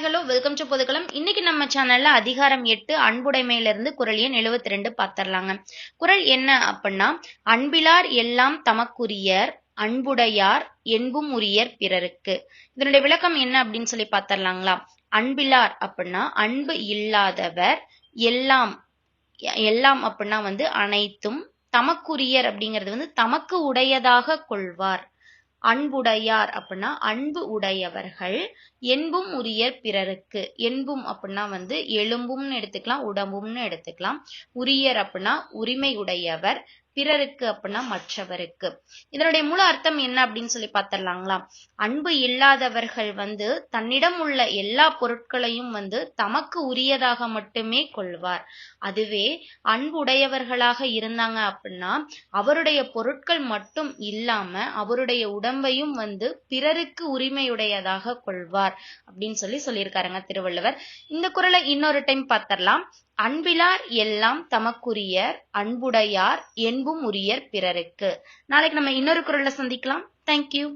Hi hello welcome to பொதுக்கலம் இன்னைக்கு நம்ம சேனல்ல அதிகாரம் எட்டு அன்புடைமையிலிருந்து குரல் எண் எழுபத்தி ரெண்டு பாத்திரலாங்க. குரல் என்ன அப்படின்னா அன்பிலார் எல்லாம் தமக்குரியர் அன்புடையார் என்பும் உரியர் பிறருக்கு. இதனுடைய விளக்கம் என்ன அப்படின்னு சொல்லி பாத்திரலாங்களா? அன்பிலார் அப்படின்னா அன்பு இல்லாதவர் எல்லாம் எல்லாம் அப்படின்னா வந்து அனைத்தும் தமக்குரியர் அப்படிங்கிறது வந்து தமக்கு உடையதாக கொள்வார். அன்புடையார் அப்படின்னா அன்பு உடையவர்கள் என்பும் உரியர் பிறருக்கு. என்பும் அப்படின்னா வந்து எலும்பும்னு எடுத்துக்கலாம் உடம்பும்னு எடுத்துக்கலாம். உரியர் அப்படின்னா உரிமை உடையவர் பிறருக்கு அப்படின்னா மற்றவருக்கு. இதனுடைய முழு அர்த்தம் என்ன அப்படின்னு சொல்லி பார்த்துடலாங்களா? அன்பு இல்லாதவர்கள் வந்து தன்னிடம் உள்ள எல்லா பொருட்களையும் வந்து தமக்கு உரியதாக மட்டுமே கொள்வார். அதுவே அன்புடையவர்களாக இருந்தாங்க அப்படின்னா அவருடைய பொருட்கள் மட்டும் இல்லாம அவருடைய உடம்பையும் வந்து பிறருக்கு உரிமையுடையதாக கொள்வார் அப்படின்னு சொல்லி சொல்லியிருக்காருங்க திருவள்ளுவர். இந்த குரலை இன்னொரு டைம் பார்த்தரலாம் அன்பிலார் எல்லாம் தமக்குரியர் அன்புடையார் என்பும் உரியர் பிறருக்கு. நாளைக்கு நம்ம இன்னொரு குரல்ல சந்திக்கலாம். தேங்க்யூ